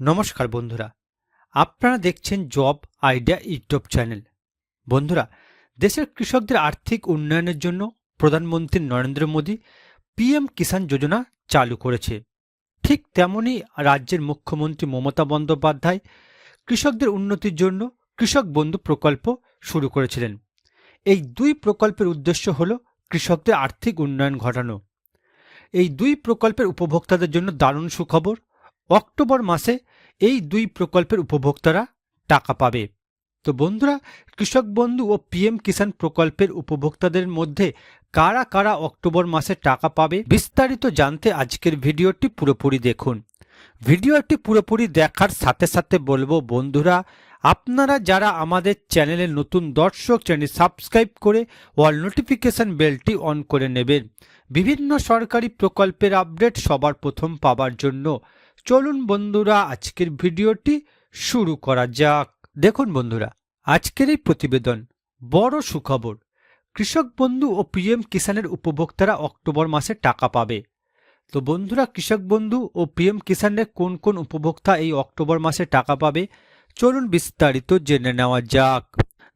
নমস্কার বন্ধুরা। আপনারা দেখছেন জব আইডিয়া ইউটিউব চ্যানেল। বন্ধুরা, দেশের কৃষকদের আর্থিক উন্নয়নের জন্য প্রধানমন্ত্রী নরেন্দ্র মোদী পিএম কিষাণ যোজনা চালু করেছে। ঠিক তেমনই রাজ্যের মুখ্যমন্ত্রী মমতা বন্দ্যোপাধ্যায় কৃষকদের উন্নতির জন্য কৃষক বন্ধু প্রকল্প শুরু করেছিলেন। এই দুই প্রকল্পের উদ্দেশ্য হল কৃষকদের আর্থিক উন্নয়ন ঘটানো। এই দুই প্রকল্পের উপভোক্তাদের জন্য দারুণ সুখবর অক্টোবর মাসে এই দুই প্রকল্পের উপভোক্তারা টাকা পাবে। তো বন্ধুরা, কৃষক বন্ধু ও পিএম কিষাণ প্রকল্পের উপভোক্তাদের মধ্যে কারা কারা অক্টোবর মাসে টাকা পাবে বিস্তারিত জানতে আজকের ভিডিওটি পুরোপুরি দেখুন। ভিডিওটি পুরোপুরি দেখার সাথে সাথে বলব, বন্ধুরা, আপনারা যারা আমাদের চ্যানেলে নতুন দর্শক চ্যানেল সাবস্ক্রাইব করে অল নোটিফিকেশন বেলটি অন করে নেবেন। বিভিন্ন সরকারি প্রকল্পের আপডেট সবার প্রথম পাবার জন্য চলুন বন্ধুরা, আজকের ভিডিওটি শুরু করা যাক। দেখুন বন্ধুরা, আজকের এই প্রতিবেদন, বড় সুখবর। কৃষক বন্ধু ও পিএম কিষাণের উপভোক্তারা অক্টোবর মাসে টাকা পাবে। তো বন্ধুরা, কৃষক বন্ধু ও পিএম কিষাণের কোন কোন উপভোক্তা এই অক্টোবর মাসে টাকা পাবে, চলুন বিস্তারিত জেনে নেওয়া যাক।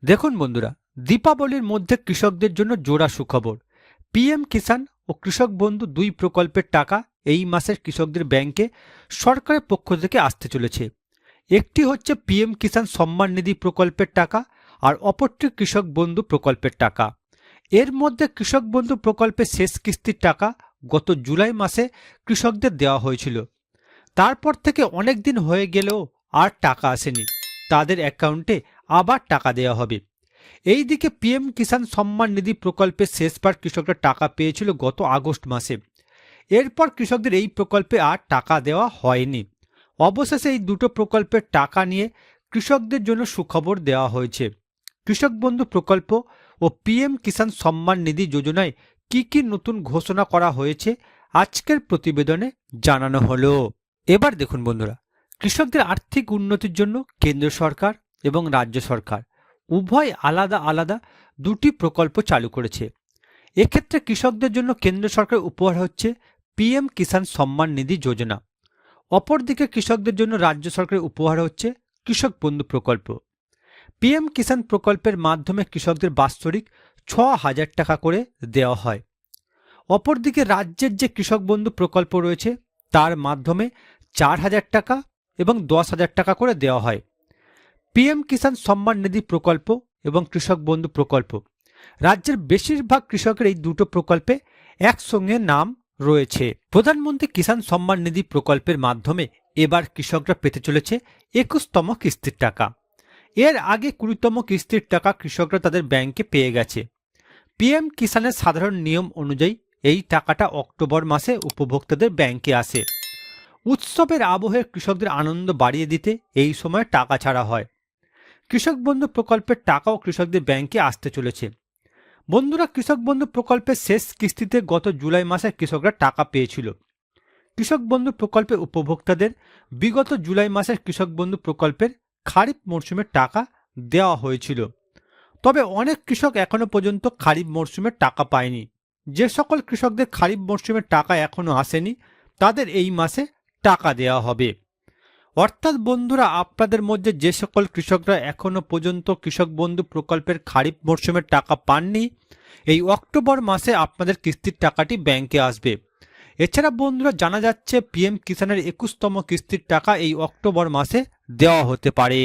দেখুন বন্ধুরা, দীপাবলির মধ্যে কৃষকদের জন্য জোড়া সুখবর। পিএম কিষাণ ও কৃষক বন্ধু দুই প্রকল্পের টাকা এই মাসের কৃষকদের ব্যাংকে সরকারের পক্ষ থেকে আসতে চলেছে। একটি হচ্ছে পিএম কিষাণ সম্মান নিধি প্রকল্পের টাকা আর অপরটি কৃষক বন্ধু প্রকল্পের টাকা। এর মধ্যে কৃষক বন্ধু প্রকল্পের শেষ কিস্তির টাকা গত জুলাই মাসে কৃষকদের দেওয়া হয়েছিল। তারপর থেকে অনেক দিন হয়ে গেলেও আর টাকা আসেনি। তাদের অ্যাকাউন্টে আবার টাকা দেওয়া হবে। এই দিকে পিএম কিষাণ সম্মান নিধি প্রকল্পে শেষবার কৃষকরা টাকা পেয়েছিল গত আগস্ট মাসে। এরপর কৃষকদের এই প্রকল্পে আর টাকা দেওয়া হয়নি। অবশেষে এই দুটো প্রকল্পের টাকা নিয়ে কৃষকদের জন্য সুখবর দেওয়া হয়েছে। কৃষক বন্ধু প্রকল্প ও পিএম কিষাণ সম্মান নিধি যোজনায় কি কি নতুন ঘোষণা করা হয়েছে আজকের প্রতিবেদনে জানানো হলো। এবার দেখুন বন্ধুরা, কৃষকদের আর্থিক উন্নতির জন্য কেন্দ্র সরকার এবং রাজ্য সরকার উভয় আলাদা আলাদা দুটি প্রকল্প চালু করেছে। এক্ষেত্রে কৃষকদের জন্য কেন্দ্র সরকার উপহার হচ্ছে পিএম কিষাণ সম্মান নিধি যোজনা। অপরদিকে কৃষকদের জন্য রাজ্য সরকারের উপহার হচ্ছে কৃষক বন্ধু প্রকল্প। পিএম কিষাণ প্রকল্পের মাধ্যমে কৃষকদের বাৎসরিক ছ হাজার টাকা করে দেওয়া হয়। অপরদিকে রাজ্যের যে কৃষক বন্ধু প্রকল্প রয়েছে, তার মাধ্যমে চার হাজার টাকা এবং দশ হাজার টাকা করে দেওয়া হয়। পিএম কিষাণ সম্মান নিধি প্রকল্প এবং কৃষক বন্ধু প্রকল্প। রাজ্যের বেশিরভাগ কৃষকের এই দুটো প্রকল্পে একসঙ্গে নাম রয়েছে। প্রধানমন্ত্রী কিষাণ সম্মান নিধি প্রকল্পের মাধ্যমে এবার কৃষকরা পেতে চলেছে একুশতম কিস্তির টাকা। এর আগে কুড়িতম কিস্তির টাকা কৃষকরা তাদের ব্যাংকে পেয়ে গেছে। পিএম কিষাণের সাধারণ নিয়ম অনুযায়ী এই টাকাটা অক্টোবর মাসে উপভোক্তাদের ব্যাংকে আসে। উৎসবের আবহে কৃষকদের আনন্দ বাড়িয়ে দিতে এই সময় টাকা ছাড়া হয়। কৃষক বন্ধু প্রকল্পের টাকাও কৃষকদের ব্যাংকে আসতে চলেছে। বন্ধুরা, কৃষক বন্ধু প্রকল্পের শেষ কিস্তিতে গত জুলাই মাসে কৃষকরা টাকা পেয়েছিল। কৃষক বন্ধু প্রকল্পের উপভোক্তাদের বিগত জুলাই মাসের কৃষক বন্ধু প্রকল্পের খারিফ মরশুমের টাকা দেওয়া হয়েছিল। তবে অনেক কৃষক এখনও পর্যন্ত খারিফ মরশুমের টাকা পায়নি। যে সকল কৃষকদের খারিফ মরশুমের টাকা এখনও আসেনি, তাদের এই মাসে টাকা দেওয়া হবে। অর্থাৎ বন্ধুরা, আপনাদের মধ্যে যে সকল কৃষকরা এখনও পর্যন্ত কৃষক বন্ধু প্রকল্পের খারিফ মরশুমের টাকা পাননি, এই অক্টোবর মাসে আপনাদের কিস্তির টাকাটি ব্যাংকে আসবে। এছাড়া বন্ধুরা, জানা যাচ্ছে, পিএম কিষাণের একুশতম কিস্তির টাকা এই অক্টোবর মাসে দেওয়া হতে পারে।